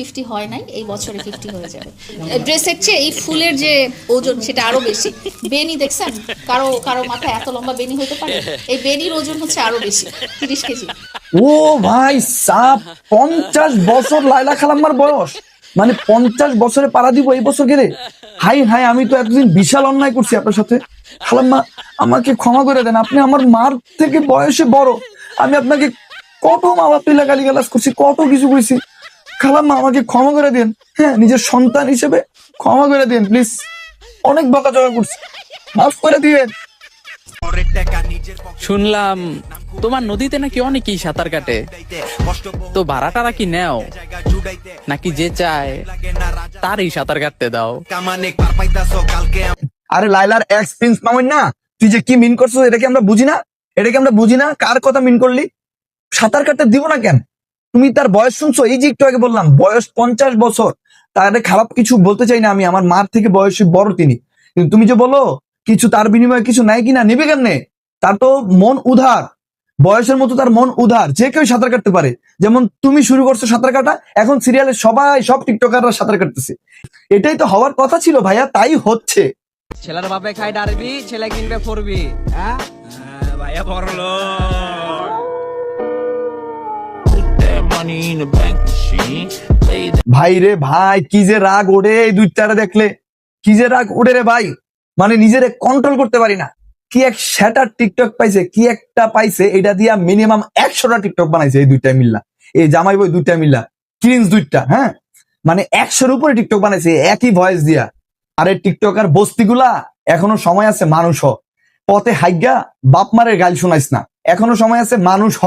Fifty হয় নাই, এই বছরে ফিফটি হয়ে যাবে। ড্রেসের চেয়ে এই ফুলের যে ওজন, সেটা আরও বেশি। বেনি দেখছেন? কারও কারও মাথায় এত লম্বা বেনি হতে পারে? এই বেনির ওজন হচ্ছে আরও বেশি, তিরিশ কেজি। ও ভাই, সাপ, পঞ্চাশ বছর লাইলা খালাম্মার বয়স। মানে পঞ্চাশ বছরে পাড়া দিব এই বছর গেলে হাই হাই, আমি তো এতদিন বিশাল অন্যায় করছি আপনার সাথে। খালাম্মা, আমাকে ক্ষমা করে দেন, আপনি আমার মার থেকে বয়সে বড়। আমি আপনাকে কত মা বাপ গালি গালাজ করছি, কত কিছু করেছি। খালাম্মা আমাকে ক্ষমা করে দিন। হ্যাঁ নিজের সন্তান হিসেবে ক্ষমা করে দিন প্লিজ অনেক বকাঝকা করছি। মাফ করে দিবেন। শুনলাম তোমার নদীতে নাকি অনেকেই সাঁতার কাটে। তো ভাড়া টারা কি নেও? নাকি যে চায় তারই সাঁতার কাটতে দাও। আরে লাইলার এক্স প্রিন্স মামুন না তুই যে কি মিন করছ এটা কি আমরা বুঝি না? এটা কি আমরা বুঝি না? কার কথা মিন করলি? সাঁতার কাটতে দিব না কেন? তুমি তার বয়স শুনছো? এই যে একটু আগে বললাম বয়স পঞ্চাশ বছর। তার খারাপ কিছু বলতে চাই না আমি আমার মার থেকে বয়সে বড় তিনি। কিন্তু তুমি যে বলো কিছু তার বিনিময়ে কিছু নাই কিনা নেবে কেমনে? তার তো মন উধার বয়সের মতো তার মন উধার যে কেউ সাঁতার কাটতে পারে। যেমন তুমি শুরু করছ সাঁতার কাটা এখন সিরিয়ালে সবাই সব টিকটকাররা সাঁতার কাটতেছে। এটাই তো হওয়ার কথা ছিল ভাইয়া তাই হচ্ছে। ছেলের বাপে খাই ডারবি ছেলে কিনবে ফরবি হ্যাঁ? ভাইয়া বড়লো ভাই রে ভাই, কি যে রাগ ওড়ে এই দুইটারে দেখলে। কি যে রাগ ওড়ে রে ভাই। মানে নিজেরে কন্ট্রোল করতে পারি না। কি এক সেটার টিকটক পাইছে, কি একটা পাইছে, এটা দিয়া মিনিমাম একশোটা টিকটক বানাইছে এই দুইটা মিল্লা। এই জামাই বই দুইটা মিল্লা। ক্রিন্স দুইটা হ্যাঁ? মানে একশোর উপরে টিকটক বানাইছে, একই ভয়েস দিয়া। আরে টিকটকার বস্তিগুলা, এখনও সময় আছে মানুষ হ। পথে হাইগা বাপ মারের গাল শোনাইস না। এখনও সময় আছে মানুষ হ।